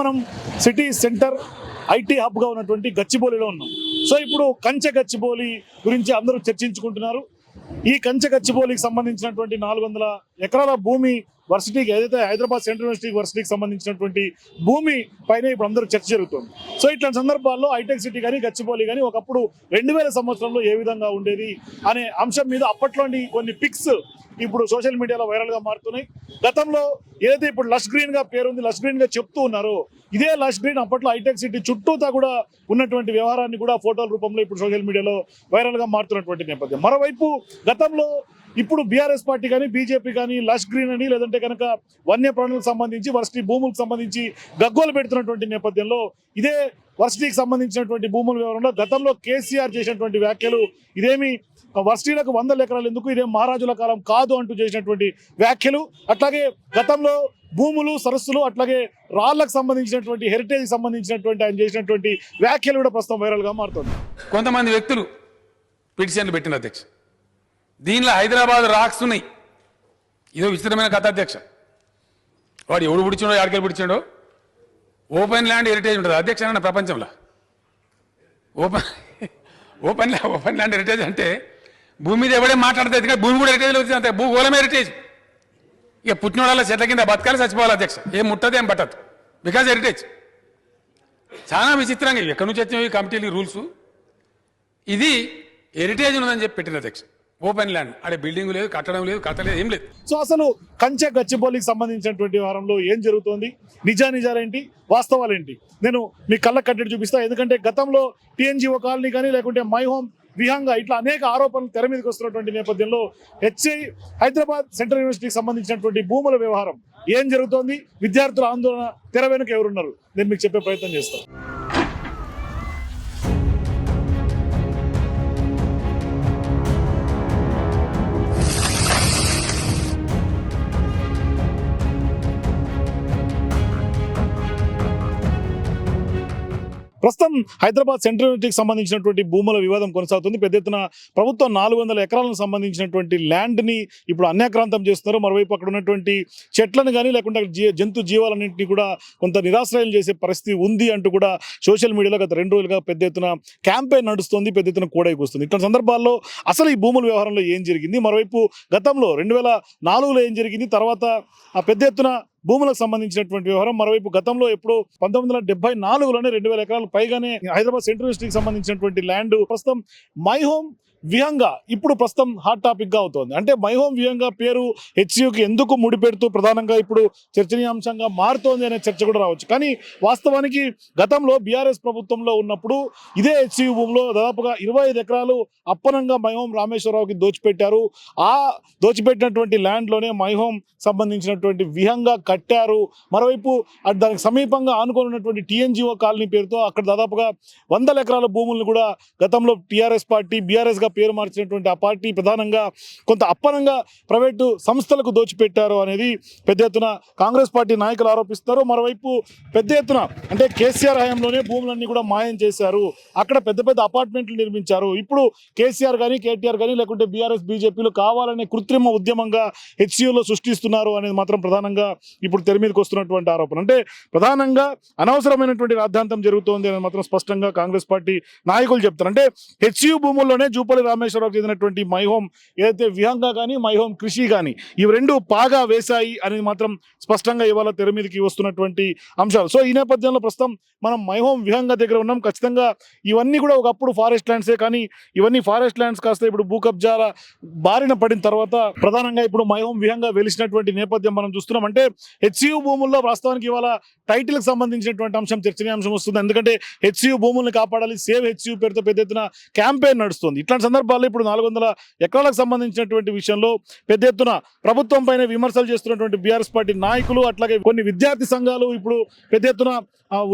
మనం city centre IT హబ్గా ఉన్నటువంటి గచ్చిబౌలిలో ఉన్నాం. సో ఇప్పుడు కంచె గచ్చిబౌలి గురించి అందరూ చర్చించుకుంటున్నారు. ఈ కంచె గచ్చిబౌలికి సంబంధించినటువంటి నాలుగు వందల ఎకరాల భూమి వర్సిటీకి ఏదైతే హైదరాబాద్ సెంట్రల్ యూనివర్సిటీ వర్సిటీకి సంబంధించినటువంటి భూమి పైన ఇప్పుడు అందరూ చర్చ జరుగుతుంది. సో ఇట్లాంటి సందర్భాల్లో హైటెక్ సిటీ కానీ గచ్చిబౌలి కానీ ఒకప్పుడు రెండు వేల సంవత్సరంలో ఏ విధంగా ఉండేది అనే అంశం మీద అప్పట్లోని కొన్ని పిక్స్ ఇప్పుడు సోషల్ మీడియాలో వైరల్గా మారుతున్నాయి. గతంలో ఏదైతే ఇప్పుడు లష్ గ్రీన్గా పేరుంది లష్ గ్రీన్గా చెప్తూ ఉన్నారో ఇదే లష్ గ్రీన్ అప్పట్లో హైటెక్ సిటీ చుట్టూతా కూడా ఉన్నటువంటి వ్యవహారాన్ని కూడా ఫోటోల రూపంలో ఇప్పుడు సోషల్ మీడియాలో వైరల్గా మారుతున్నటువంటి నేపథ్యం. మరోవైపు గతంలో ఇప్పుడు బీఆర్ఎస్ పార్టీ కానీ బీజేపీ కానీ లష్ గ్రీన్ అని లేదంటే కనుక వన్యప్రాణులకు సంబంధించి వర్సిటీ భూములకు సంబంధించి గగ్గోలు పెడుతున్నటువంటి నేపథ్యంలో ఇదే వర్సిటీకి సంబంధించినటువంటి భూముల వివరంలో గతంలో కేసీఆర్ చేసినటువంటి వ్యాఖ్యలు ఇదేమి వర్సిటీలకు వందల ఎకరాలు ఎందుకు ఇదేం మహారాజుల కాలం కాదు అంటూ చేసినటువంటి వ్యాఖ్యలు. అట్లాగే గతంలో భూములు సరస్సులు అట్లాగే రాళ్ళకు సంబంధించినటువంటి హెరిటేజ్ సంబంధించినటువంటి ఆయన చేసినటువంటి వ్యాఖ్యలు కూడా ప్రస్తుతం వైరల్గా మారుతుంది. కొంతమంది వ్యక్తులు పిటిషన్లు పెట్టిన అధ్యక్ష. దీనిలో హైదరాబాద్ రాక్స్ ఉన్నాయి. ఇదో విచిత్రమైన కథ అధ్యక్ష వాడు ఎవడు పుడిచిండో ఎక్కడికి పుడిచిండో ఓపెన్ ల్యాండ్ హెరిటేజ్ ఉంటుంది. అధ్యక్ష అన్న ప్రపంచంలో? Open open open land heritage అంటే భూమి మీద ఎవడే మాట్లాడతాయి కానీ భూమి కూడా హెరిటేజ్లో వచ్చింది అంతే. భూగోళం హెరిటేజ్. ఇక పుట్టినోళ్ళ చెట్ల కింద బతకాలి చచ్చిపోవాలి అధ్యక్ష. ఏం ముట్టదు ఏం పట్టదు. Because heritage. చాలా విచిత్రంగా ఎక్కడి నుంచి వచ్చినాయి కమిటీలు రూల్స్. ఇది హెరిటేజ్ ఉన్నదని చెప్పి పెట్టిన అధ్యక్ష. Open land. అడే బిల్డింగ్ లేదు కట్టడం లేదు కట్టలేదు ఏం లేదు. సో అసలు కంచె గచ్చిబౌలికి సంబంధించినటువంటి వారంలో ఏం జరుగుతోంది? నిజా నిజాలేంటి వాస్తవాలేంటి నేను మీ కళ్ళ కట్టడి చూపిస్తా. ఎందుకంటే గతంలో టీఎన్జిఓ కాలనీ కానీ లేకుంటే మై హోమ్ విహంగా ఇట్లా అనేక ఆరోపణలు తెర మీదకి వస్తున్నటువంటి నేపథ్యంలో హెచ్ఐ హైదరాబాద్ సెంట్రల్ యూనివర్సిటీకి సంబంధించినటువంటి భూముల వ్యవహారం ఏం జరుగుతోంది? విద్యార్థుల ఆందోళన తెర వెనుక ఎవరున్నారు? నేను మీకు చెప్పే ప్రయత్నం చేస్తాను. Para ప్రస్తుతం హైదరాబాద్ సెంట్రల్ యూనివర్సిటీకి సంబంధించినటువంటి భూముల వివాదం కొనసాగుతుంది. పెద్ద ఎత్తున ప్రభుత్వం నాలుగు వందల ఎకరాలకు సంబంధించినటువంటి ల్యాండ్ని ఇప్పుడు అన్యాక్రాంతం చేస్తున్నారు. మరోవైపు అక్కడ ఉన్నటువంటి చెట్లను కానీ లేకుంటే అక్కడ జంతు జీవాలన్నింటినీ కూడా కొంత నిరాశ్రయం చేసే పరిస్థితి ఉంది అంటూ కూడా సోషల్ మీడియాలో గత రెండు రోజులుగా పెద్ద ఎత్తున క్యాంపెయిన్ నడుస్తుంది. పెద్ద ఎత్తున కూడైకి వస్తుంది ఇట్లాంటి సందర్భాల్లో అసలు ఈ భూముల వ్యవహారంలో ఏం జరిగింది? మరోవైపు గతంలో రెండు వేల నాలుగులో ఏం జరిగింది? తర్వాత ఆ పెద్ద ఎత్తున భూములకు సంబంధించినటువంటి వ్యవహారం. మరోవైపు గతంలో ఎప్పుడు పంతొమ్మిది వందల డెబ్బై నాలుగులోనే రెండు వేల ఎకరాలు పైగా అలాగనే హైదరాబాద్ సెంట్రల్ యూనివర్సిటీకి సంబంధించినటువంటి ల్యాండ్ ప్రస్తుతం మై హోమ్ విహంగా ఇప్పుడు ప్రస్తుతం హాట్ టాపిక్గా అవుతోంది. అంటే మై హోమ్ విహంగా పేరు హెచ్సియుకి ఎందుకు ముడిపెడుతూ ప్రధానంగా ఇప్పుడు చర్చనీయాంశంగా మారుతోంది అనే చర్చ కూడా రావచ్చు. కానీ వాస్తవానికి గతంలో బీఆర్ఎస్ ప్రభుత్వంలో ఉన్నప్పుడు ఇదే హెచ్సియు భూమిలో దాదాపుగా ఇరవై ఐదు ఎకరాలు అప్పనంగా మై హోమ్ రామేశ్వరరావుకి దోచిపెట్టారు. ఆ దోచిపెట్టినటువంటి ల్యాండ్లోనే మై హోమ్ సంబంధించినటువంటి విహంగా కట్టారు. మరోవైపు దానికి సమీపంగా ఆనుకొని ఉన్నటువంటి టీఎన్జిఓ కాలనీ పేరుతో అక్కడ దాదాపుగా వందల ఎకరాల భూములను కూడా గతంలో టీఆర్ఎస్ పార్టీ బీఆర్ఎస్గా పేరు మార్చినటువంటి ఆ పార్టీ ప్రధానంగా కొంత అప్పనంగా ప్రైవేటు సంస్థలకు దోచిపెట్టారు అనేది పెద్ద ఎత్తున కాంగ్రెస్ పార్టీ నాయకులు ఆరోపిస్తారు. మరోవైపు పెద్ద ఎత్తున అంటే కేసీఆర్ హయాంలోనే భూములన్నీ కూడా మాయం చేశారు. అక్కడ పెద్ద పెద్ద అపార్ట్మెంట్లు నిర్మించారు. ఇప్పుడు కేసీఆర్ కానీ కేటీఆర్ కానీ లేకుంటే బీఆర్ఎస్ బీజేపీలు కావాలనే కృత్రిమ ఉద్యమంగా హెచ్సియులో సృష్టిస్తున్నారు అనేది మాత్రం ప్రధానంగా ఇప్పుడు తెర మీదకి వస్తున్నటువంటి ఆరోపణ. అంటే ప్రధానంగా అనవసరమైనటువంటి రాద్ధాంతం జరుగుతోంది అనేది మాత్రం స్పష్టంగా కాంగ్రెస్ పార్టీ నాయకులు చెప్తారు. అంటే హెచ్సియు భూముల్లోనే జూపల్లి రామేశ్వరరావు చెందినటువంటి మై హోమ్ ఏదైతే విహంగా కానీ మై హోమ్ కృషి కానీ ఇవి రెండు పాగా వేశాయి అనేది మాత్రం స్పష్టంగా ఇవాళ తెర మీదకి వస్తున్నటువంటి అంశాలు. సో ఈ నేపథ్యంలో ప్రస్తుతం మనం మై హోమ్ విహంగా దగ్గర ఉన్నాం. ఖచ్చితంగా ఇవన్నీ కూడా ఒకప్పుడు ఫారెస్ట్ ల్యాండ్సే కానీ ఇవన్నీ ఫారెస్ట్ ల్యాండ్స్ కాస్త ఇప్పుడు భూ కబ్జాల బారిన పడిన తర్వాత ప్రధానంగా ఇప్పుడు మై హోమ్ విహంగా వెలిసినటువంటి నేపథ్యం మనం చూస్తున్నాం. అంటే హెచ్సియు భూముల్లో వాస్తవానికి ఇవాళ టైటిల్కి సంబంధించినటువంటి అంశం చర్చనీయాంశం వస్తుంది. ఎందుకంటే హెచ్సియు భూముల్ని కాపాడాలి. సేవ్ హెచ్సియు పేరుతో పెద్ద ఎత్తున క్యాంపెయిన్ నడుస్తుంది. ఇట్లాంటి సందర్భాల్లో ఇప్పుడు నాలుగు వందల ఎకరాలకు సంబంధించినటువంటి విషయంలో పెద్ద ఎత్తున ప్రభుత్వం పైన విమర్శలు చేస్తున్నటువంటి బీఆర్ఎస్ పార్టీ నాయకులు అట్లాగే కొన్ని విద్యార్థి సంఘాలు ఇప్పుడు పెద్ద ఎత్తున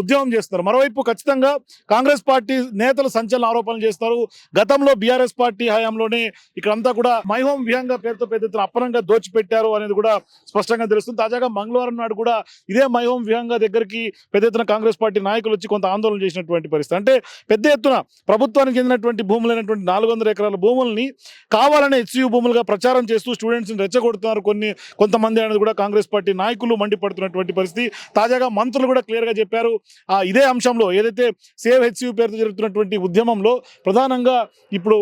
ఉద్యమం చేస్తారు మరోవైపు ఖచ్చితంగా కాంగ్రెస్ పార్టీ నేతలు సంచలన ఆరోపణలు చేస్తారు. గతంలో బీఆర్ఎస్ పార్టీ హయాంలోనే ఇక్కడంతా కూడా మైహోం విహంగా పేరుతో పెద్ద ఎత్తున అప్పనంగా దోచిపెట్టారు అనేది కూడా స్పష్టంగా తెలుస్తుంది. తాజాగా మంగళవారం నాడు కూడా ఇదే మైహోం విహంగా దగ్గరికి పెద్ద ఎత్తున కాంగ్రెస్ పార్టీ నాయకులు వచ్చి కొంత ఆందోళన చేసినటువంటి పరిస్థితి. అంటే పెద్ద ఎత్తున ప్రభుత్వానికి చెందినటువంటి భూములైనటువంటి నాలుగు వందల ఎకరాల భూముల్ని కావాలనే హెచ్సియు భూములుగా ప్రచారం చేస్తూ స్టూడెంట్స్ని రెచ్చగొడుతున్నారు. కొన్ని కొంతమంది అనేది కూడా కాంగ్రెస్ పార్టీ నాయకులు మండిపడుతున్నటువంటి పరిస్థితి. తాజాగా మంత్రులు కూడా క్లియర్గా చెప్పారు. ఆ, ఇదే అంశంలో ఏదైతే సేవ్ హెచ్సియు పేరుతో జరుగుతున్నటువంటి ఉద్యమంలో ప్రధానంగా ఇప్పుడు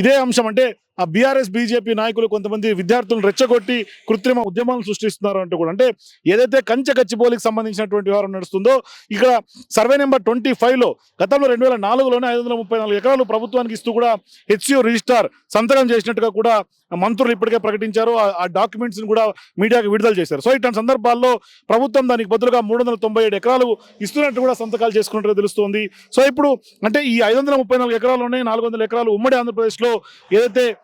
ఇదే అంశం అంటే ఆ బీఆర్ఎస్ బీజేపీ నాయకులు కొంతమంది విద్యార్థులను రెచ్చగొట్టి కృత్రిమ ఉద్యమాలను సృష్టిస్తున్నారు అంటూ కూడా అంటే ఏదైతే కంచె కచ్చిపోలికి సంబంధించినటువంటి వ్యవహారం నడుస్తుందో ఇక్కడ సర్వే నెంబర్ ట్వంటీ లో గతంలో రెండు వేల నాలుగులోనే ఐదు వందల ముప్పై నాలుగు ఎకరాలు ప్రభుత్వానికి ఇస్తూ కూడా హెచ్సిఓ రిజిస్టార్ సంతకం చేసినట్టుగా కూడా మంత్రులు ఇప్పటికే ప్రకటించారు. ఆ- డాక్యుమెంట్స్ని కూడా మీడియాకి విడుదల చేశారు. సో ఇట్లాంటి సందర్భాల్లో ప్రభుత్వం దానికి బదులుగా మూడు వందల తొంభై ఏడు ఎకరాలు ఇస్తున్నట్టు కూడా సంతకాలు చేసుకున్నట్టుగా తెలుస్తోంది. సో ఇప్పుడు అంటే ఈ ఐదు వందల ముప్పై నాలుగు ఎకరాల్లోనే నాలుగు వందల ఎకరాలు ఉమ్మడి ఆంధ్రప్రదేశ్లో ఏదైతే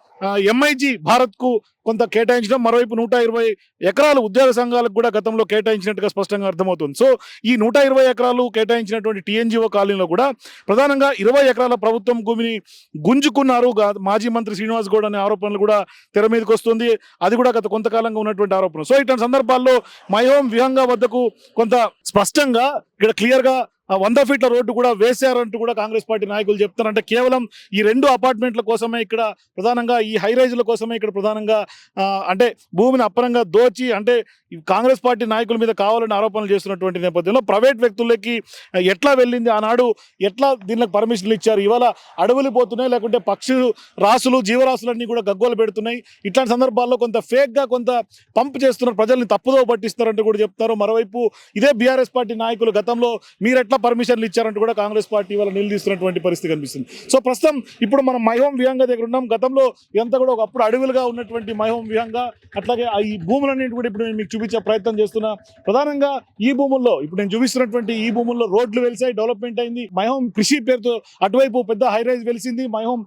ఎంఐజీ భారత్కు కొంత కేటాయించడం మరోవైపు నూట ఇరవై ఎకరాలు ఉద్యోగ సంఘాలకు కూడా గతంలో కేటాయించినట్టుగా స్పష్టంగా అర్థమవుతుంది. సో ఈ నూట ఇరవై ఎకరాలు కేటాయించినటువంటి టీఎన్జిఓ కాలనీలో కూడా ప్రధానంగా ఇరవై ఎకరాల ప్రభుత్వం భూమిని గుంజుకున్నారు. మాజీ మంత్రి శ్రీనివాస్ గౌడ్ అనే ఆరోపణలు కూడా తెర మీదకి వస్తుంది. అది కూడా గత కొంతకాలంగా ఉన్నటువంటి ఆరోపణ. సో ఇట్లాంటి సందర్భాల్లో మైహోం విహంగా వద్దకు కొంత స్పష్టంగా ఇక్కడ క్లియర్గా వంద ఫీట్ల రోడ్డు కూడా వేశారంటూ కూడా కాంగ్రెస్ పార్టీ నాయకులు చెప్తారంటే కేవలం ఈ రెండు అపార్ట్మెంట్ల కోసమే ఇక్కడ ప్రధానంగా ఈ హై రైజుల కోసమే ఇక్కడ ప్రధానంగా అంటే భూమిని అప్పనంగా దోచి అంటే కాంగ్రెస్ పార్టీ నాయకుల మీద కావాలని ఆరోపణలు చేస్తున్నటువంటి నేపథ్యంలో ప్రైవేట్ వ్యక్తులకి ఎట్లా వెళ్ళింది? ఆనాడు ఎట్లా దీనికి పర్మిషన్లు ఇచ్చారు? ఇవాళ అడవులు పోతున్నాయి లేకుంటే పక్షులు రాసులు జీవరాశులన్నీ కూడా గగ్గోలు పెడుతున్నాయి. ఇట్లాంటి సందర్భాల్లో కొంత ఫేక్గా కొంత పంప్ చేస్తున్నారు ప్రజల్ని తప్పుదో పట్టిస్తున్నారంటూ కూడా చెప్తారు మరోవైపు ఇదే బీఆర్ఎస్ పార్టీ నాయకులు గతంలో మీరు పర్మిషన్లు ఇచ్చారంటూ కూడా కాంగ్రెస్ పార్టీ వాళ్ళు నిలదీస్తున్నటువంటి పరిస్థితి కనిపిస్తుంది. సో ప్రస్తుతం ఇప్పుడు మనం మైహోం విహంగా దగ్గర ఉన్నాం. గతంలో ఇదంతా కూడా ఒకప్పుడు అడవులుగా ఉన్నటువంటి మైహోం విహంగా అట్లాగే ఈ భూములన్నింటి కూడా ఇప్పుడు నేను మీకు చూపించే ప్రయత్నం చేస్తున్నా. ప్రధానంగా ఈ భూముల్లో ఇప్పుడు నేను చూపిస్తున్నటువంటి ఈ భూముల్లో రోడ్లు వెలిసాయి డెవలప్మెంట్ అయింది. మైహోం కృషి పేరుతో అటువైపు పెద్ద హైరైజ్ వెలిసింది. మైహోం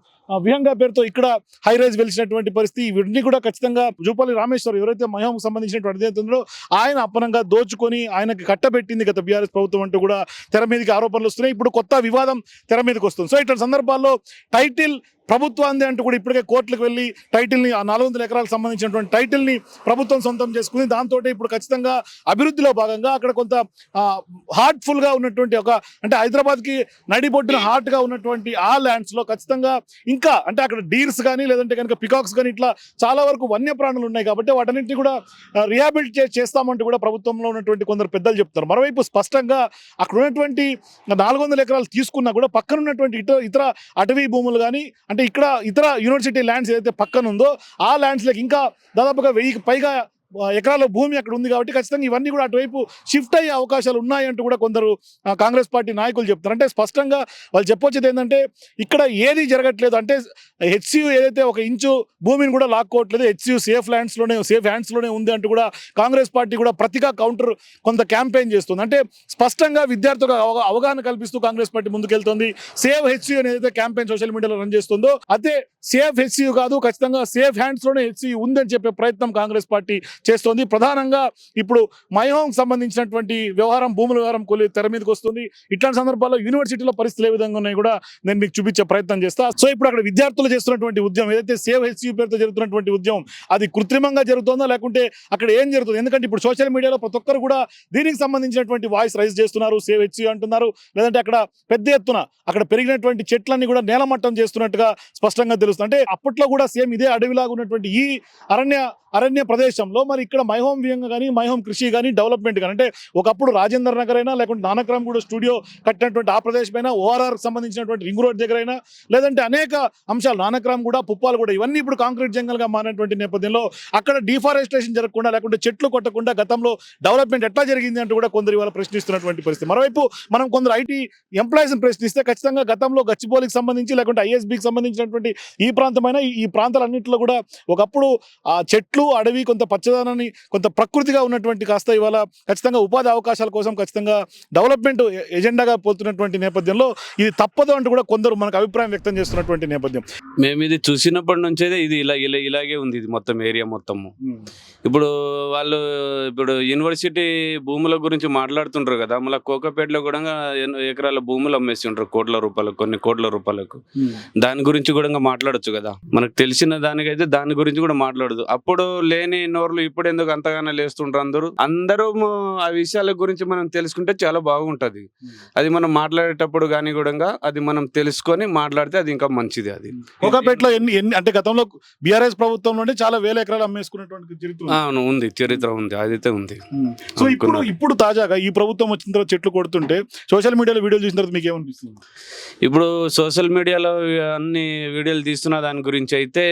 విహంగా పేరుతో ఇక్కడ హై రైజ్ వెలిసినటువంటి పరిస్థితి. వీటిని కూడా ఖచ్చితంగా జూపల్లి రామేశ్వర్ ఎవరైతే మహిళకు సంబంధించినటువంటి అధినేత ఆయన అప్పనంగా దోచుకొని ఆయనకి కట్టబెట్టింది గత బీఆర్ఎస్ ప్రభుత్వం అంటూ కూడా తెర మీదకి ఆరోపణలు వస్తున్నాయి. ఇప్పుడు కొత్త వివాదం తెర మీదకి వస్తుంది. సో ఇట్లాంటి సందర్భాల్లో టైటిల్ ప్రభుత్వాన్ని అంటూ కూడా ఇప్పటికే కోర్టులకు వెళ్ళి టైటిల్ని ఆ నాలుగు వందల ఎకరాలకు సంబంధించినటువంటి టైటిల్ని ప్రభుత్వం సొంతం చేసుకుంది. దాంతో ఇప్పుడు ఖచ్చితంగా అభివృద్ధిలో భాగంగా అక్కడ కొంత హార్ట్ఫుల్గా ఉన్నటువంటి ఒక అంటే హైదరాబాద్కి హార్ట్గా హార్ట్గా ఉన్నటువంటి ఆ ల్యాండ్స్లో ఖచ్చితంగా ఇంకా అంటే అక్కడ డీర్స్ కానీ లేదంటే కనుక పికాక్స్ కానీ ఇట్లా చాలా వరకు వన్యప్రాణులు ఉన్నాయి కాబట్టి వాటన్నింటినీ కూడా రిహాబిలిటేట్ చేస్తామంటూ కూడా ప్రభుత్వంలో ఉన్నటువంటి కొందరు పెద్దలు చెప్తారు. మరోవైపు స్పష్టంగా అక్కడ ఉన్నటువంటి నాలుగు వందల ఎకరాలు తీసుకున్నా కూడా పక్కన ఉన్నటువంటి ఇతర ఇతర అటవీ భూములు కానీ అంటే ఇక్కడ ఇతర యూనివర్సిటీ ల్యాండ్స్ ఏదైతే పక్కన ఉందో ఆ ల్యాండ్స్లకు ఇంకా దాదాపుగా వెయ్యికి పైగా ఎకరాల భూమి అక్కడ ఉంది కాబట్టి ఖచ్చితంగా ఇవన్నీ కూడా అటువైపు షిఫ్ట్ అయ్యే అవకాశాలు ఉన్నాయంటూ కూడా కొందరు కాంగ్రెస్ పార్టీ నాయకులు చెప్తారు అంటే స్పష్టంగా వాళ్ళు చెప్పొచ్చేది ఏంటంటే ఇక్కడ ఏది జరగట్లేదు. అంటే హెచ్సియు ఏదైతే ఒక ఇంచు భూమిని కూడా లాక్కోవట్లేదు హెచ్సియు సేఫ్ ల్యాండ్స్లోనే సేఫ్ హ్యాండ్స్లోనే ఉంది అంటూ కూడా కాంగ్రెస్ పార్టీ కూడా ప్రతిగా కౌంటర్ కొంత క్యాంపెయిన్ చేస్తుంది. అంటే స్పష్టంగా విద్యార్థులకు అవగా- అవగాహన కల్పిస్తూ కాంగ్రెస్ పార్టీ ముందుకెళ్తుంది. సేవ్ హెచ్సియు అనేది క్యాంపెయిన్ సోషల్ మీడియాలో రన్ చేస్తుందో అదే సేఫ్ హెచ్సియు కాదు ఖచ్చితంగా సేఫ్ హ్యాండ్స్లోనే హెచ్సియు ఉందని చెప్పే ప్రయత్నం కాంగ్రెస్ పార్టీ చేస్తోంది. ప్రధానంగా ఇప్పుడు మైహోం సంబంధించినటువంటి వ్యవహారం భూముల వ్యవహారం కొలి తెర మీదకి వస్తుంది. ఇట్లాంటి సందర్భాల్లో యూనివర్సిటీలో పరిస్థితులు ఏ విధంగా ఉన్నాయి కూడా నేను మీకు చూపించే ప్రయత్నం చేస్తా. సో ఇప్పుడు అక్కడ విద్యార్థులు చేస్తున్నటువంటి ఉద్యమం ఏదైతే సేవ్ హెచ్సియు పేరుతో జరుగుతున్నటువంటి ఉద్యమం అది కృత్రిమంగా జరుగుతుందా? లేకుంటే అక్కడ ఏం జరుగుతుంది? ఎందుకంటే ఇప్పుడు సోషల్ మీడియాలో ప్రతి ఒక్కరు కూడా దీనికి సంబంధించినటువంటి వాయిస్ రైజ్ చేస్తున్నారు సేవ్ హెచ్సియు అంటున్నారు. లేదంటే అక్కడ పెద్ద ఎత్తున అక్కడ పెరిగినటువంటి చెట్లన్నీ కూడా నేలమట్టం చేస్తున్నట్టుగా స్పష్టంగా తెలుస్తుంది. అంటే అప్పట్లో కూడా సేమ్ ఇదే అడవిలాగా ఉన్నటువంటి ఈ అరణ్య అరణ్య ప్రదేశంలో మరి ఇక్కడ మైహోమ్ వ్యంగా కానీ మైహోమ్ కృషి కానీ డెవలప్మెంట్ కానీ అంటే ఒకప్పుడు రాజేంద్ర నగర్ అయినా లేకుంటే నానక్రామ్ కూడా స్టూడియో కట్టినటువంటి ఆ ప్రదేశం అయినా ఓఆర్ఆర్ సంబంధించినటువంటి రింగ్ రోడ్ దగ్గర అయినా లేదంటే అనేక అంశాలు నానక్రామ్ కూడా పుప్పాలు కూడా ఇవన్నీ ఇప్పుడు కాంక్రీట్ జంగల్గా మారినటువంటి నేపథ్యంలో అక్కడ డిఫారెస్టేషన్ జరగకుండా లేకుంటే చెట్లు కొట్టకుండా గతంలో డెవలప్మెంట్ ఎట్లా జరిగింది అంటూ కూడా కొందరు ఇవాళ ప్రశ్నిస్తున్నటువంటి పరిస్థితి. మరోవైపు మనం కొందరు ఐటీ ఎంప్లాయీస్ ప్రశ్నిస్తే ఖచ్చితంగా గతంలో గచ్చిబౌలికి సంబంధించి లేకుంటే ఐఎస్బికి సంబంధించినటువంటి ఈ ప్రాంతమైన ఈ- ప్రాంతాలన్నింటిలో కూడా ఒకప్పుడు ఆ చెట్లు అడవి కొంత పచ్చదనాన్ని కొంత ప్రకృతిగా ఉన్నటువంటి కాస్త ఇవాళ ఖచ్చితంగా ఉపాధి అవకాశాల కోసం ఖచ్చితంగా డెవలప్మెంట్ ఎజెండాగా పోతున్నటువంటి నేపథ్యంలో ఇది తప్పదు అంటూ కూడా కొందరు మనకు అభిప్రాయం వ్యక్తం చేస్తున్నటువంటి నేపథ్యం. మేము ఇది చూసినప్పటి నుంచే ఇది ఇలా ఇలా ఇలాగే ఉంది ఇది మొత్తం ఏరియా మొత్తము. ఇప్పుడు వాళ్ళు ఇప్పుడు యూనివర్సిటీ భూముల గురించి మాట్లాడుతుంటారు కదా మళ్ళీ కోకపేటలో కూడా ఎకరాల భూములు అమ్మేస్తుంటారు కోట్ల రూపాయలకు కొన్ని కోట్ల రూపాయలకు. దాని గురించి కూడా మాట్లాడు మాట్లాడొచ్చు కదా. మనకు తెలిసిన దానికైతే దాని గురించి కూడా మాట్లాడదు అప్పుడు లేని నోర్లు ఇప్పుడు ఎందుకు అంతగానో లేస్తుంటారు అందరూ? అందరూ ఆ విషయాల గురించి మనం తెలుసుకుంటే చాలా బాగుంటది. అది మనం మాట్లాడేటప్పుడు కానీ కూడా అది మనం తెలుసుకొని మాట్లాడితే అది ఇంకా మంచిది అది. కోకాపేటలో ఎన్ని ఎన్ని అంటే గతంలో బీఆర్ఎస్ ప్రభుత్వంలోనే చాలా వేల ఎకరాలు అమ్మేసుకున్నటువంటి చరిత్ర ఉంది. అవును ఉంది. చరిత్ర ఉంది. అదైతే ఉంది. సో ఇప్పుడు. ఇప్పుడు తాజాగా ఈ ప్రభుత్వం వచ్చిన తర్వాత చెట్లు కొడుతుంటే సోషల్ మీడియాలో వీడియోలు చూసిన తర్వాత మీకు ఏమనిపిస్తుంది ఇప్పుడు సోషల్ మీడియాలో అన్ని వీడియోలు తీస్తున్న దాని గురించి అయితే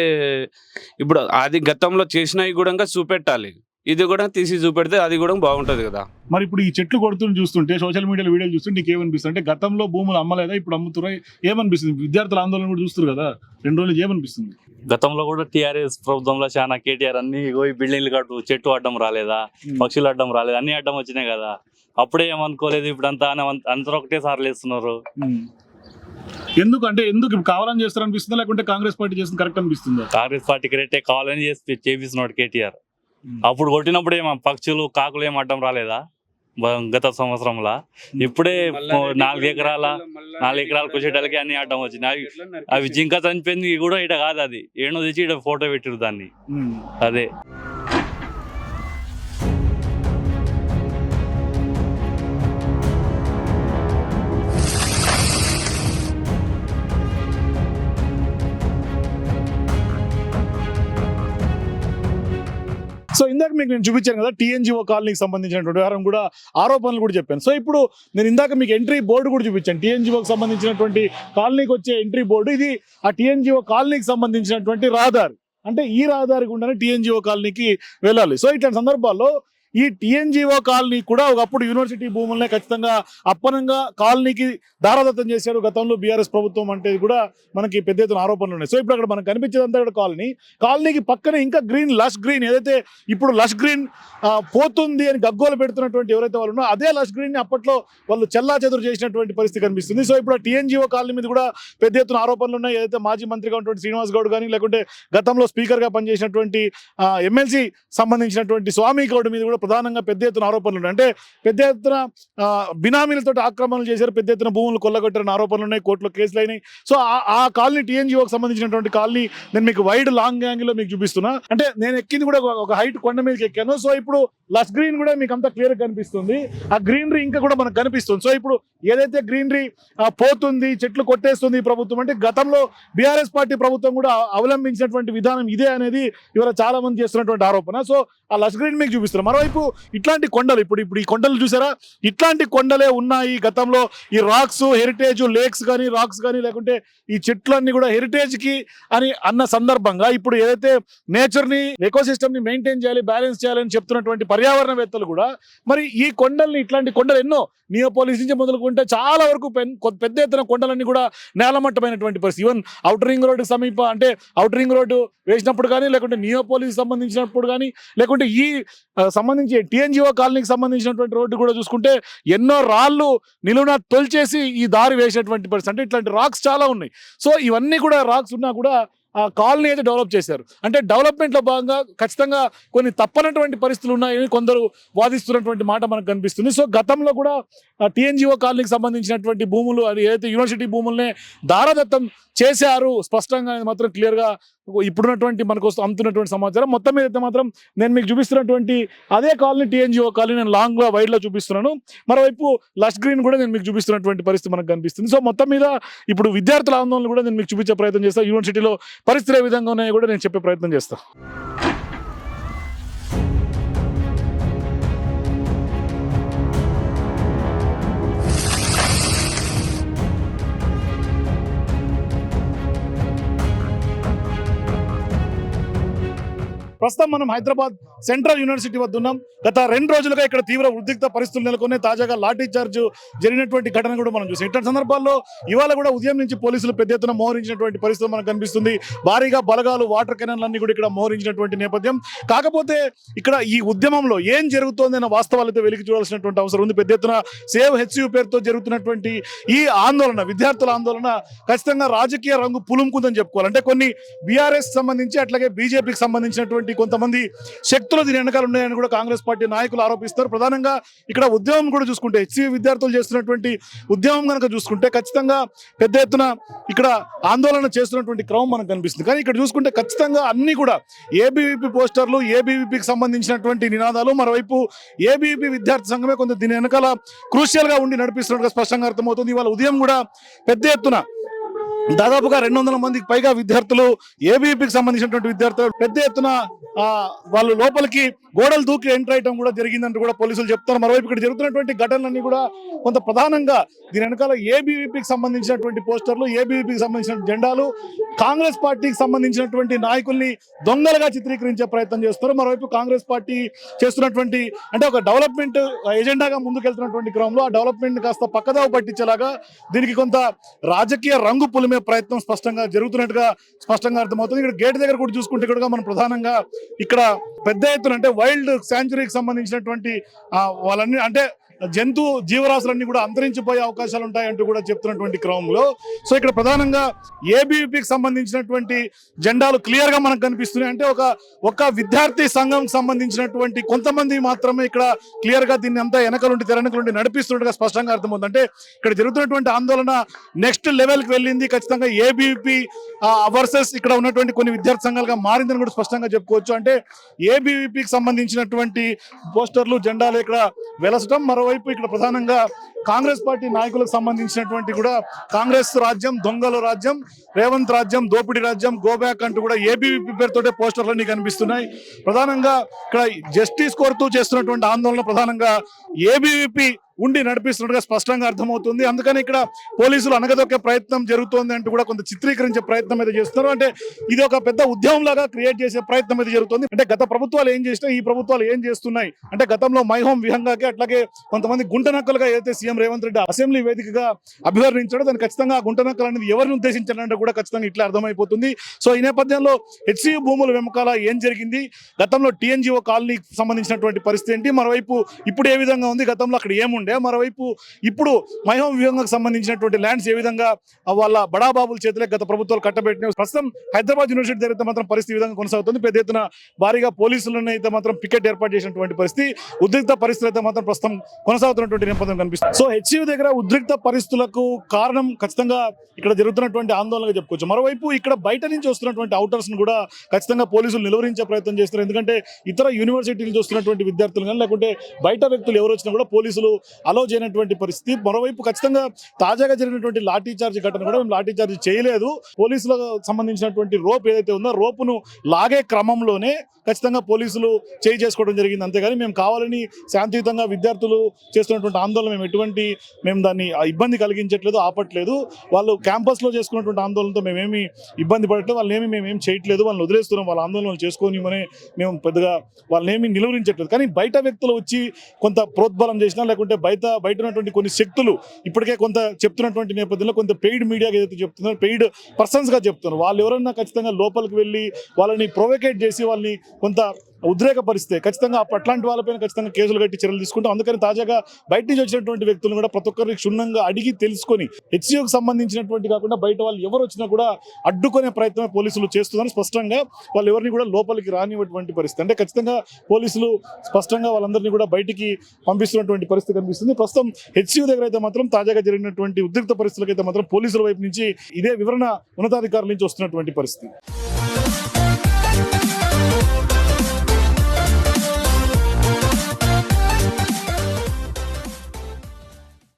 ఇప్పుడు అది గతంలో చేసినవి కూడా చూపెట్టాలి. ఇది కూడా తీసి చూపెడితే అది కూడా బాగుంటది కదా. మరి ఇప్పుడు ఈ చెట్లు కొడుతున్న చూస్తుంటే సోషల్ మీడియాలో వీడియోలు చూస్తుంటే నీకు ఏమనిపిస్తుంది అంటే గతంలో భూములు అమ్మలేదా? ఇప్పుడు అమ్ముతున్నాయి ఏమనిపిస్తుంది? విద్యార్థుల ఆందోళన కూడా చూస్తారు కదా. రెండు రోజులు ఏమనిపిస్తుంది? గతంలో కూడా టీఆర్ఎస్ ప్రభుత్వంలో చాలా కేటీఆర్ అన్ని ఈ బిల్డింగ్లు కట్టు చెట్టు అడ్డం రాలేదా? పక్షులు అడ్డం రాలేదు? అన్ని అడ్డం వచ్చినాయి కదా. అప్పుడే ఏమనుకోలేదు? ఇప్పుడు అంతా అందరూ ఒకటే సార్లు ఉమ్. ఎందుకు అంటే ఎందుకు ఇప్పుడు కావాలని చేస్తారు అనిపిస్తుందా లేకుంటే కాంగ్రెస్ పార్టీ చేస్తుంది కరెక్ట్ అనిపిస్తుందా? కాంగ్రెస్ పార్టీకి రేటే కావాలని చేసి చేపిస్తున్నాడు కేటీఆర్. అప్పుడు కొట్టినప్పుడు ఏమో పక్షులు కాకులు ఏం అడ్డం రాలేదా? గత సంవత్సరంలో. ఇప్పుడే నాలుగు ఎకరాల నాలుగు ఎకరాలకు వచ్చేటాలకి అన్ని అడ్డం వచ్చినాయి. అవి జింక చనిపోయింది కూడా ఇట కాదు అది. ఏడో తెచ్చి ఇట ఫోటో పెట్టిరు దాన్ని. అదే. సో ఇందాక మీకు నేను చూపించాను కదా టీఎన్జిఓ కాలనీకి సంబంధించినటువంటి వ్యవహారం కూడా ఆరోపణలు కూడా చెప్పాను. సో ఇప్పుడు నేను ఇందాక మీకు ఎంట్రీ బోర్డు కూడా చూపించాను. టీఎన్జిఓకి సంబంధించినటువంటి కాలనీకి వచ్చే ఎంట్రీ బోర్డు ఇది ఆ టీఎన్జిఓ కాలనీకి సంబంధించినటువంటి రహదారి. అంటే ఈ రహదారి గుండానే టీఎన్జిఓ కాలనీకి వెళ్ళాలి. సో ఇట్లాంటి సందర్భాల్లో ఈ టీఎన్జిఓ కాలనీ కూడా ఒకప్పుడు యూనివర్సిటీ భూములనే ఖచ్చితంగా అప్పనంగా కాలనీకి దారాదత్తం చేశాడు గతంలో బీఆర్ఎస్ ప్రభుత్వం అంటే కూడా మనకి పెద్ద ఎత్తున ఆరోపణలు ఉన్నాయి. సో ఇప్పుడు అక్కడ మనకు కనిపించేదంతా ఇక్కడ కాలనీ. కాలనీకి పక్కనే ఇంకా గ్రీన్ లష్ గ్రీన్ ఏదైతే ఇప్పుడు లష్ గ్రీన్ పోతుంది అని గగ్గోలు పెడుతున్నటువంటి ఎవరైతే వాళ్ళు ఉన్నారో అదే లష్ గ్రీన్ని అప్పట్లో వాళ్ళు చెల్లా చెదురు చేసినటువంటి పరిస్థితి కనిపిస్తుంది. సో ఇప్పుడు టీఎన్జిఓ కాలనీ మీద కూడా పెద్ద ఎత్తున ఆరోపణలు ఉన్నాయి. ఏదైతే మాజీ మంత్రిగా ఉన్నటువంటి శ్రీనివాస్ గౌడ్ కానీ లేకుంటే గతంలో స్పీకర్గా పనిచేసినటువంటి ఎమ్మెల్సీ సంబంధించినటువంటి స్వామి గౌడ్ మీద కూడా ప్రధానంగా పెద్ద ఎత్తున ఆరోపణలు ఉన్నాయి. అంటే పెద్ద ఎత్తున బినామీలతో ఆక్రమణలు చేశారు పెద్ద ఎత్తున భూములు కొల్లగొట్టారని ఆరోపణలు ఉన్నాయి కోర్టులో కేసులు అయినాయి. సో ఆ- కాలనీ టీఎన్జిఓకి సంబంధించినటువంటి కాలనీ నేను మీకు వైడ్ లాంగ్ యాంగిల్లో మీకు చూపిస్తున్నా. అంటే నేను ఎక్కింది కూడా ఒక- హైట్ కొండ మీదకి ఎక్కాను. సో ఇప్పుడు లస్ గ్రీన్ కూడా మీకు అంతా క్లియర్ కనిపిస్తుంది. ఆ గ్రీనరీ ఇంకా కూడా మనకు కనిపిస్తుంది. సో ఇప్పుడు ఏదైతే గ్రీనరీ పోతుంది చెట్లు కొట్టేస్తుంది ప్రభుత్వం అంటే గతంలో బీఆర్ఎస్ పార్టీ ప్రభుత్వం కూడా అవలంబించినటువంటి విధానం ఇదే అనేది ఇవాళ చాలా మంది చేస్తున్నటువంటి ఆరోపణ. సో ఆ లస్ గ్రీన్ మీకు చూపిస్తున్నారు మరోవైపు ఇట్లాంటి కొండలు ఇప్పుడు ఇప్పుడు ఈ కొండలు చూసారా? ఇట్లాంటి కొండలే ఉన్నాయి గతంలో. ఈ రాక్స్ హెరిటేజ్ లేక్స్ కానీ రాక్స్ కానీ లేకుంటే ఈ చెట్లన్నీ కూడా హెరిటేజ్కి అని అన్న సందర్భంగా ఇప్పుడు ఏదైతే నేచర్ని ని మెయింటైన్ చేయాలి బ్యాలెన్స్ చేయాలని చెప్తున్నటువంటి పర్యావరణవేత్తలు కూడా మరి ఈ కొండల్ని ఇట్లాంటి కొండలు ఎన్నో నియోపోలిస్ నుంచి మొదలుకుంటే చాలా వరకు పెన్- పెద్ద ఎత్తున కొండలన్నీ కూడా నేలమట్టమైనటువంటి పరిస్థితి. ఈవెన్ అవుటర్ రింగ్ రోడ్డు సమీప అంటే అవుటర్ రింగ్ రోడ్డు వేసినప్పుడు కానీ లేకుంటే నియోపోలిస్ సంబంధించినప్పుడు కానీ లేకుంటే ఈ ఆ, సంబంధించి టీఎన్జిఓ కాలనీకి సంబంధించినటువంటి రోడ్డు కూడా చూసుకుంటే ఎన్నో రాళ్ళు నిలువున తొలిచేసి ఈ దారి వేసేటువంటి పరిస్థితి. అంటే ఇట్లాంటి రాక్స్ చాలా ఉన్నాయి. సో ఇవన్నీ కూడా రాక్స్ ఉన్నా కూడా ఆ కాలనీ అయితే డెవలప్ చేశారు. అంటే డెవలప్మెంట్లో భాగంగా ఖచ్చితంగా కొన్ని తప్పనటువంటి పరిస్థితులు ఉన్నాయని కొందరు వాదిస్తున్నటువంటి మాట మనకు కనిపిస్తుంది. సో గతంలో కూడా టీఎన్జిఓ కాలనీకి సంబంధించినటువంటి భూములు అది ఏదైతే యూనివర్సిటీ భూములనే దారాదత్తం చేశారు స్పష్టంగా అనేది మాత్రం క్లియర్గా ఇప్పుడున్నటువంటి మనకు అమ్ముతున్నటువంటి సమాచారం. మొత్తం మీద అయితే మాత్రం నేను మీకు చూపిస్తున్నటువంటి అదే కాలనీ టీఎన్జిఓ కాలనీ నేను లాంగ్లో వైడ్లో చూపిస్తున్నాను. మరోవైపు లష్ గ్రీన్ కూడా నేను మీకు చూపిస్తున్నటువంటి పరిస్థితి మనకు కనిపిస్తుంది. సో మొత్తం మీద ఇప్పుడు విద్యార్థుల ఆందోళన కూడా నేను మీకు చూపించే ప్రయత్నం చేస్తాను యూనివర్సిటీలో పరిస్థితులు ఏ విధంగా ఉన్నాయో కూడా నేను చెప్పే ప్రయత్నం చేస్తాను ప్రస్తుతం మనం హైదరాబాద్ సెంట్రల్ యూనివర్సిటీ వద్ద ఉన్నాం. గత రెండు రోజులుగా ఇక్కడ తీవ్ర ఉద్రిక్త పరిస్థితులు నెలకొన్నాయి. తాజాగా లాఠీ చార్జ్ జరిగినటువంటి ఘటన కూడా మనం చూసాం. ఇట్లాంటి సందర్భాల్లో ఇవాళ కూడా ఉదయం నుంచి పోలీసులు పెద్ద ఎత్తున మోహరించినటువంటి పరిస్థితి మనకు కనిపిస్తుంది. భారీగా బలగాలు వాటర్ కెనాన్లన్నీ కూడా ఇక్కడ మోహరించినటువంటి నేపథ్యం. కాకపోతే ఇక్కడ ఈ ఉద్యమంలో ఏం జరుగుతోంది అన్న వాస్తవాలు అయితే వెలికి చూడాల్సినటువంటి అవసరం ఉంది. పెద్ద ఎత్తున సేవ్ హెచ్యు పేరుతో జరుగుతున్నటువంటి ఈ ఆందోళన విద్యార్థుల ఆందోళన ఖచ్చితంగా రాజకీయ రంగు పులుముకుందని చెప్పుకోవాలి. అంటే కొన్ని బీఆర్ఎస్ సంబంధించి అట్లాగే బీజేపీకి సంబంధించినటువంటి సంబంధించినటువంటి కొంతమంది శక్తులు దీని వెనకాల ఉన్నాయని కూడా కాంగ్రెస్ పార్టీ నాయకులు ఆరోపిస్తారు. ప్రధానంగా ఇక్కడ ఉద్యమం కూడా చూసుకుంటే హెచ్సి విద్యార్థులు చేస్తున్నటువంటి ఉద్యమం కనుక చూసుకుంటే ఖచ్చితంగా పెద్ద ఎత్తున ఇక్కడ ఆందోళన చేస్తున్నటువంటి క్రమం మనకు కనిపిస్తుంది. కానీ ఇక్కడ చూసుకుంటే ఖచ్చితంగా అన్ని కూడా ఏబీవీపీ పోస్టర్లు ఏబీవీపీకి సంబంధించినటువంటి నినాదాలు మరోవైపు ఏబీవీపీ విద్యార్థి సంఘమే కొంత దీని వెనకాల క్రూషియల్గా ఉండి నడిపిస్తున్నట్టుగా స్పష్టంగా అర్థమవుతుంది. ఇవాళ ఉదయం కూడా పెద్ద ఎత్తున దాదాపుగా రెండు వందల మందికి పైగా విద్యార్థులు ఏబీపీకి సంబంధించినటువంటి విద్యార్థులు పెద్ద ఎత్తున ఆ, వాళ్ళు లోపలికి గోడలు దూకి ఎంటర్ అయ్యడం కూడా జరిగిందంటూ కూడా పోలీసులు చెప్తారు మరోవైపు ఇక్కడ జరుగుతున్నటువంటి ఘటనలన్నీ కూడా కొంత ప్రధానంగా దీని వెనకాల ఏబీవీపీకి సంబంధించినటువంటి పోస్టర్లు ఏబీవీపీకి సంబంధించిన జెండాలు కాంగ్రెస్ పార్టీకి సంబంధించినటువంటి నాయకుల్ని దొంగలుగా చిత్రీకరించే ప్రయత్నం చేస్తారు మరోవైపు కాంగ్రెస్ పార్టీ చేస్తున్నటువంటి అంటే ఒక డెవలప్మెంట్ ఎజెండాగా ముందుకెళ్తున్నటువంటి క్రమంలో ఆ డెవలప్మెంట్ కాస్త పక్కదావ పట్టించేలాగా దీనికి కొంత రాజకీయ రంగు పులిమే ప్రయత్నం స్పష్టంగా జరుగుతున్నట్టుగా స్పష్టంగా అర్థమవుతుంది. ఇక్కడ గేట్ దగ్గర కూడా చూసుకుంటే కూడా మనం ప్రధానంగా ఇక్కడ పెద్ద ఎత్తున అంటే వైల్డ్ శాంచురీకి సంబంధించినటువంటి ఆ, వాళ్ళన్ని అంటే జంతు జీవరాశులన్నీ కూడా అంతరించిపోయే అవకాశాలు ఉంటాయంటూ కూడా చెప్తున్నటువంటి క్రమంలో. సో ఇక్కడ ప్రధానంగా ఏబీవీపీకి సంబంధించినటువంటి జెండాలు క్లియర్గా మనకు కనిపిస్తున్నాయి. అంటే ఒక ఒక విద్యార్థి సంఘం సంబంధించినటువంటి కొంతమంది మాత్రమే ఇక్కడ క్లియర్గా దీన్ని అంతా వెనకలుండి తెరనకలుండి నడిపిస్తున్నట్టుగా స్పష్టంగా అర్థమవుతుంది. అంటే ఇక్కడ జరుగుతున్నటువంటి ఆందోళన నెక్స్ట్ లెవెల్కి వెళ్ళింది. ఖచ్చితంగా ఏబీవీపీ వర్సెస్ ఇక్కడ ఉన్నటువంటి కొన్ని విద్యార్థి సంఘాలుగా మారిందని కూడా స్పష్టంగా చెప్పుకోవచ్చు. అంటే ఏబీవీపీకి సంబంధించినటువంటి పోస్టర్లు జెండాలు ఇక్కడ వెలసటం. మరోవైపు ఇక్కడ ప్రధానంగా కాంగ్రెస్ పార్టీ నాయకులకు సంబంధించినటువంటి కూడా కాంగ్రెస్ రాజ్యం దొంగల రాజ్యం రేవంత్ రాజ్యం దోపిడీ రాజ్యం గోబ్యాక్ అంటూ కూడా ఏబీవీపీ పేరుతోటే పోస్టర్లన్నీ కనిపిస్తున్నాయి. ప్రధానంగా ఇక్కడ జస్టిస్ కోరుతూ చేస్తున్నటువంటి ఆందోళన ప్రధానంగా ఏబీవీపీ ఉండి నడిపిస్తున్నట్టుగా స్పష్టంగా అర్థమవుతుంది. అందుకని ఇక్కడ పోలీసులు అనగదొక్కే ప్రయత్నం జరుగుతోంది అంటూ కూడా కొంత చిత్రీకరించే ప్రయత్నం అయితే చేస్తున్నారు. అంటే ఇది ఒక పెద్ద ఉద్యమం లాగా క్రియేట్ చేసే ప్రయత్నం అయితే జరుగుతుంది. అంటే గత ప్రభుత్వాలు ఏం చేసినా ఈ ప్రభుత్వాలు ఏం చేస్తున్నాయి? అంటే గతంలో మైహోం విహంగాకి అట్లాగే కొంతమంది గుంటనక్కలుగా ఏదైతే సీఎం రేవంత్ రెడ్డి అసెంబ్లీ వేదికగా అభివర్ణించాడో దాన్ని ఖచ్చితంగా ఆ గుంట అనేది ఎవరిని ఉద్దేశించాలంటే కూడా ఖచ్చితంగా ఇట్లా అర్థమైపోతుంది. సో ఈ నేపథ్యంలో హెచ్సియు భూముల వెనకాల ఏం జరిగింది? గతంలో టీఎన్జిఓ కాలనీకి సంబంధించినటువంటి పరిస్థితి ఏంటి? మరోవైపు ఇప్పుడు ఏ విధంగా ఉంది? గతంలో అక్కడ ఏముంది ఏముండే మరోవైపు ఇప్పుడు మైహోం వ్యూహంకు సంబంధించినటువంటి ల్యాండ్స్ ఏ విధంగా వాళ్ళ బడాబాబుల చేతిలో గత ప్రభుత్వాలు కట్టబెట్టిన ప్రస్తుతం హైదరాబాద్ యూనివర్సిటీ దగ్గర మాత్రం పరిస్థితి విధంగా కొనసాగుతుంది. పెద్ద ఎత్తున భారీగా పోలీసులను అయితే మాత్రం పికెట్ ఏర్పాటు చేసినటువంటి పరిస్థితి ఉద్రిక్త పరిస్థితులు అయితే మాత్రం ప్రస్తుతం కొనసాగుతున్నటువంటి నేపథ్యం కనిపిస్తుంది. సో హెచ్యూ దగ్గర ఉద్రిక్త పరిస్థితులకు కారణం ఖచ్చితంగా ఇక్కడ జరుగుతున్నటువంటి ఆందోళనగా చెప్పుకోవచ్చు. మరోవైపు ఇక్కడ బయట నుంచి వస్తున్నటువంటి అవుటర్స్ను కూడా ఖచ్చితంగా పోలీసులు నిలువరించే ప్రయత్నం చేస్తారు ఎందుకంటే ఇతర యూనివర్సిటీలు చూస్తున్నటువంటి విద్యార్థులు కానీ లేకుంటే బయట వ్యక్తులు ఎవరు వచ్చినా కూడా పోలీసులు అలో చేయనటువంటి పరిస్థితి. మరోవైపు ఖచ్చితంగా తాజాగా జరిగినటువంటి లాఠీ చార్జ్ ఘటన కూడా మేము లాఠీ చార్జ్ చేయలేదు. పోలీసులకు సంబంధించినటువంటి రోప్ ఏదైతే ఉందో రోపును లాగే క్రమంలోనే ఖచ్చితంగా పోలీసులు చేయి చేసుకోవడం జరిగింది. అంతేగాని మేము కావాలని శాంతియుతంగా విద్యార్థులు చేస్తున్నటువంటి ఆందోళన మేము ఎటువంటి మేము దాన్ని ఆ ఇబ్బంది కలిగించట్లేదు ఆపట్లేదు. వాళ్ళు క్యాంపస్లో చేసుకున్నటువంటి ఆందోళనతో మేమేమి ఇబ్బంది పడట్లేదు. వాళ్ళని ఏమి మేమేం చేయట్లేదు. వాళ్ళని వదిలేస్తున్నాం. వాళ్ళ ఆందోళనలు చేసుకోనిమని మేము పెద్దగా వాళ్ళని ఏమి నిలువరించట్లేదు. కానీ బయట వ్యక్తులు వచ్చి కొంత ప్రోద్బలం చేసినా లేకుంటే బయట బయట ఉన్నటువంటి కొన్ని శక్తులు ఇప్పటికే కొంత చెప్తున్నటువంటి నేపథ్యంలో కొంత పెయిడ్ మీడియా ఏదైతే చెప్తున్నారో పెయిడ్ పర్సన్స్గా చెప్తున్నారు. వాళ్ళు ఎవరన్నా ఖచ్చితంగా లోపలికి వెళ్ళి వాళ్ళని ప్రొవోకేట్ చేసి వాళ్ళని కొంత ఉద్రేకపరిస్తే ఖచ్చితంగా అట్లాంటి వాళ్ళపైన ఖచ్చితంగా కేసులు కట్టి చర్యలు తీసుకుంటాం. అందుకని తాజాగా బయట నుంచి వచ్చినటువంటి వ్యక్తులను కూడా ప్రతి ఒక్కరికి క్షుణ్ణంగా అడిగి తెలుసుకొని హెచ్సిఓకి సంబంధించినటువంటి కాకుండా బయట వాళ్ళు ఎవరు వచ్చినా కూడా అడ్డుకునే ప్రయత్నమే పోలీసులు చేస్తుందని స్పష్టంగా వాళ్ళు ఎవరిని కూడా లోపలికి రానివ్వటువంటి పరిస్థితి. అంటే ఖచ్చితంగా పోలీసులు స్పష్టంగా వాళ్ళందరినీ కూడా బయటికి పంపిస్తున్నటువంటి పరిస్థితి కనిపిస్తుంది. ప్రస్తుతం హెచ్సిఓ దగ్గర అయితే మాత్రం తాజాగా జరిగినటువంటి ఉద్రిక్త పరిస్థితులకైతే మాత్రం పోలీసుల వైపు నుంచి ఇదే వివరణ ఉన్నతాధికారుల నుంచి వస్తున్నటువంటి పరిస్థితి.